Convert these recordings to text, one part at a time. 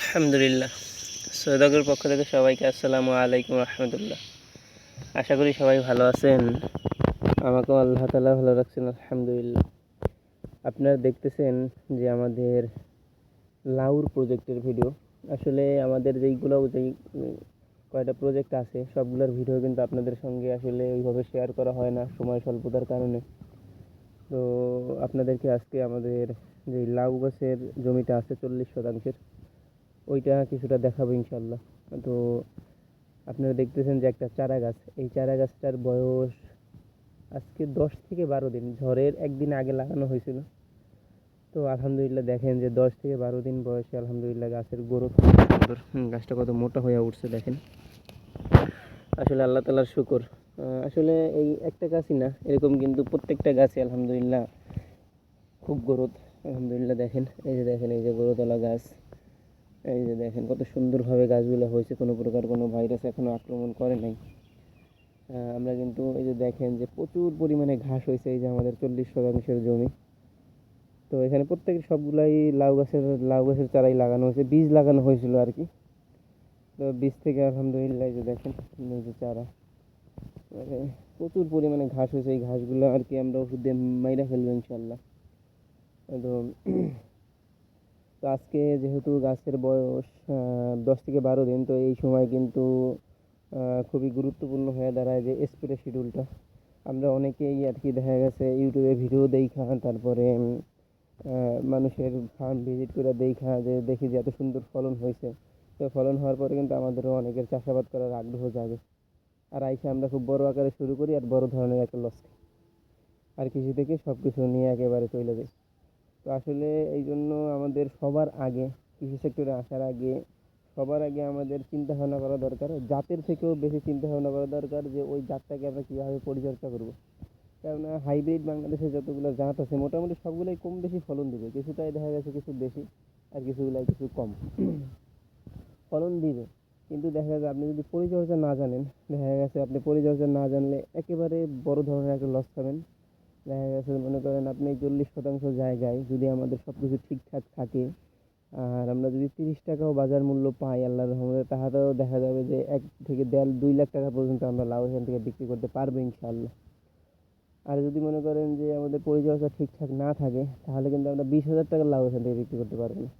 আলহামদুলিল্লাহ। সৈয়দগের পক্ষ থেকে সবাইকে আসসালামু আলাইকুম রহমতুল্লাহ। আশা করি সবাই ভালো আছেন। আমাকেও আল্লাহ তালা ভালো রাখছেন, আলহামদুলিল্লাহ। আপনারা দেখতেছেন যে আমাদের লাউর প্রজেক্টের ভিডিও। আসলে আমাদের যেইগুলো যেই কয়টা প্রজেক্ট আছে, সবগুলোর ভিডিও কিন্তু আপনাদের সঙ্গে আসলে ওইভাবে শেয়ার করা হয় না, সময় স্বল্পতার কারণে। তো আপনাদেরকে আজকে আমাদের যে লাউ গাছের জমিটা আছে চল্লিশ শতাংশের ওইটা কিছুটা দেখাবো ইনশাল্লাহ তো আপনারা দেখতেছেন যে একটা চারা গাছ, এই চারা গাছটার বয়স আজকে দশ থেকে বারো দিন, ঝড়ের একদিন আগে লাগানো হয়েছিল। তো আলহামদুলিল্লাহ দেখেন যে দশ থেকে বারো দিন বয়সে আলহামদুলিল্লাহ গাছের গ্রোথ সুন্দর গাছটা কত মোটা হয়ে উঠছে দেখেন। আসলে আল্লাহ তালার শুকর। আসলে এই একটা গাছই না, এরকম কিন্তু প্রত্যেকটা গাছে আলহামদুলিল্লাহ খুব গ্রোথ আলহামদুলিল্লাহ দেখেন, এই যে দেখেন, এই যে গ্রোথওয়ালা গাছ। এই যে দেখেন কত সুন্দরভাবে গাছগুলো হয়েছে, কোনো প্রকার কোনো ভাইরাস এখনও আক্রমণ করে নাই। আমরা কিন্তু এই যে দেখেন যে প্রচুর পরিমাণে ঘাস হয়েছে এই যে আমাদের চল্লিশ শতাংশের জমি। তো এখানে প্রত্যেক সবগুলাই লাউ গাছের লাউ গাছের চারাই লাগানো হয়েছে, বীজ লাগানো হয়েছিল আর কি। তো বীজ থেকে আলহামদুলিল্লাহ এই যে দেখেন যে চারা। প্রচুর পরিমাণে ঘাস হয়েছে, এই ঘাসগুলো আর কি আমরা ওষুধ দিয়ে মাইরা ফেলব ইনশাল্লাহ তো তো আজকে যেহেতু গাছের বয়স দশ থেকে বারো দিন, তো এই সময় কিন্তু খুবই গুরুত্বপূর্ণ হয়ে দাঁড়ায় যে স্প্রে শিডিউলটা আমরা অনেকেই আর কি দেখা গেছে ইউটিউবে ভিডিও দেখা, তারপরে মানুষের ফার্ম ভিজিট করে দেখা, যে দেখি যে এত সুন্দর ফলন হয়েছে। তো ফলন হওয়ার পরে কিন্তু আমাদেরও অনেকের চাষাবাদ করার আগ্রহ জাগে। আর আইসে আমরা খুব বড় আকারে শুরু করি আর বড় ধরনের একটা লস খাই। আর কৃষি থেকে সব কিছু নিয়ে একেবারে চলে যাই। তো আসলে এই জন্য আমাদের সবার আগে কৃষি সেক্টরে আসার আগে, সবার আগে আমাদের চিন্তা ভাবনা করা দরকার, জাতের থেকেও বেশি চিন্তা ভাবনা করা দরকার যে ওই জাতটাকে আমরা কীভাবে পরিচর্যা করব। কেননা হাইব্রিড বাংলাদেশে যতগুলো জাত আছে, মোটামুটি সবগুলোই কম বেশি ফলন দিবে। কিছুটাই দেখা গেছে কিছু বেশি আর কিছুগুলাই কিছু কম। ফলন দিবে। কিন্তু দেখা যাবে আপনি যদি পরিচর্যা না জানেন, দেখা গেছে আপনি পরিচর্যা না জানলে একেবারে বড় ধরনের একটা লস খাবেন দেখা গেছে, মনে করেন আপনি চল্লিশ শতাংশ জায়গায় যদি আমাদের সব কিছু ঠিকঠাক থাকে, আর আমরা যদি তিরিশ টাকাও বাজার মূল্য পাই, আল্লাহর রহমতে, তাহলেও দেখা যাবে যে এক থেকে দেড়, দুই লাখ টাকা পর্যন্ত আমরা লাউ এখান থেকে বিক্রি করতে পারব ইনশাআল্লাহ। আর যদি মনে করেন যে আমাদের পরিচর্যা ঠিকঠাক না থাকে, তাহলে কিন্তু আমরা বিশ হাজার টাকার লাউ এখান থেকে বিক্রি করতে পারব না।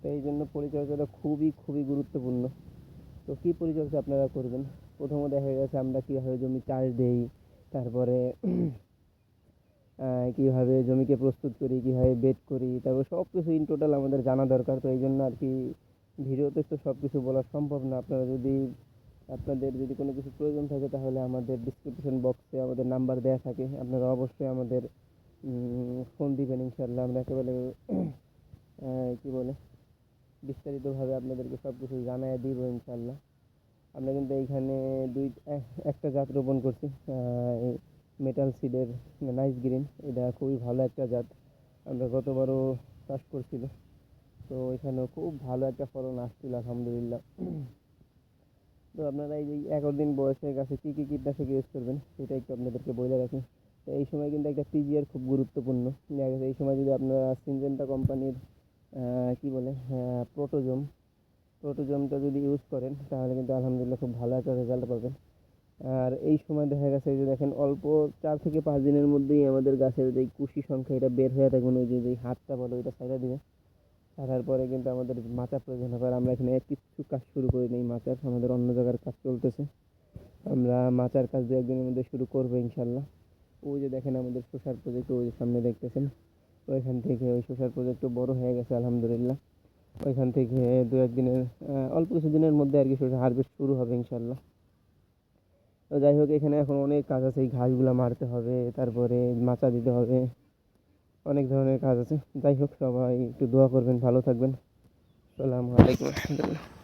তো এই জন্য পরিচর্যাটা খুবই খুবই গুরুত্বপূর্ণ। তো কী পরিচর্যা আপনারা করবেন? প্রথমে দেখা গেছে আমরা কীভাবে জমি চাষ দেই, তারপরে কীভাবে জমিকে প্রস্তুত করি, কীভাবে বেড করি, তারপর সব কিছু ইন টোটাল আমাদের জানা দরকার। তো এই জন্য আর কি ভিডিওতে তো সব কিছু বলা সম্ভব না। আপনারা যদি, আপনাদের যদি কোনো কিছু প্রয়োজন থাকে, তাহলে আমাদের ডিসক্রিপশন বক্সে আমাদের নাম্বার দেওয়া থাকে। আপনারা অবশ্যই আমাদের ফোন দিবেন ইনশাল্লাহ আমরা একেবারে কী বলে, বিস্তারিতভাবে আপনাদেরকে সব কিছু জানাই দিব ইনশাল্লাহ আমরা কিন্তু এইখানে দুই এক- একটা জাত রোপণ করছি। মেটাল সিডের নাইস গ্রিন এটা খুবই ভালো একটা জাত। আমরা গতবারও চাষ করছিল। তো এখানেও খুব ভালো একটা ফলন আসছিল, আলহামদুলিল্লাহ। তো আপনারা এই যে এগারো দিন বয়সের গাছে কী কী কীটনাশক ইউজ করবেন, সেটা একটু আপনাদেরকে বলে রাখি। তো এই সময় কিন্তু একটা পিজিআর খুব গুরুত্বপূর্ণ। দেখা গেছে, এই সময় যদি আপনারা সিনজেন্টা কোম্পানির কী বলে প্রোটোজোম প্রোটোজোমটা যদি ইউজ করেন, তাহলে কিন্তু আলহামদুলিল্লাহ খুব ভালো একটা রেজাল্ট পাবেন। আর এই সময় দেখা গেছে যে দেখেন অল্প চার থেকে পাঁচ দিনের মধ্যেই আমাদের গাছের যে কুশি সংখ্যা, এটা বের হয়ে থাকবে ওই যে হাতটা বলো, ওইটা ছাড়া দিবে। ছাড়ার পরে কিন্তু আমাদের মাচা প্রয়োজন হবে। আর আমরা এখানে কিছু কাজ শুরু করি নেই মাচার আমাদের অন্য জায়গার কাজ চলতেছে। আমরা মাচার কাজ দু একদিনের মধ্যে শুরু করব, ইনশাল্লাহ। ওই যে দেখেন আমাদের শসার প্রজেক্ট ওই যে সামনে দেখতেছেন? ওইখান থেকে ওই শসার প্রজেক্টও বড় হয়ে গেছে, আলহামদুলিল্লাহ। ওইখান থেকে দু একদিনের অল্প কিছু দিনের মধ্যে আর কি শসা হারভেস্ট শুরু হবে, ইনশাল্লাহ। তো যাই হোক, এখানে এখন অনেক কাজ আছে। এই ঘাসগুলো মারতে হবে, তারপরে মাচা দিতে হবে। অনেক ধরনের কাজ আছে। যাই হোক, সবাই একটু দোয়া করবেন, ভালো থাকবেন। সালামু আলাইকুম। রহমতুল্লাহ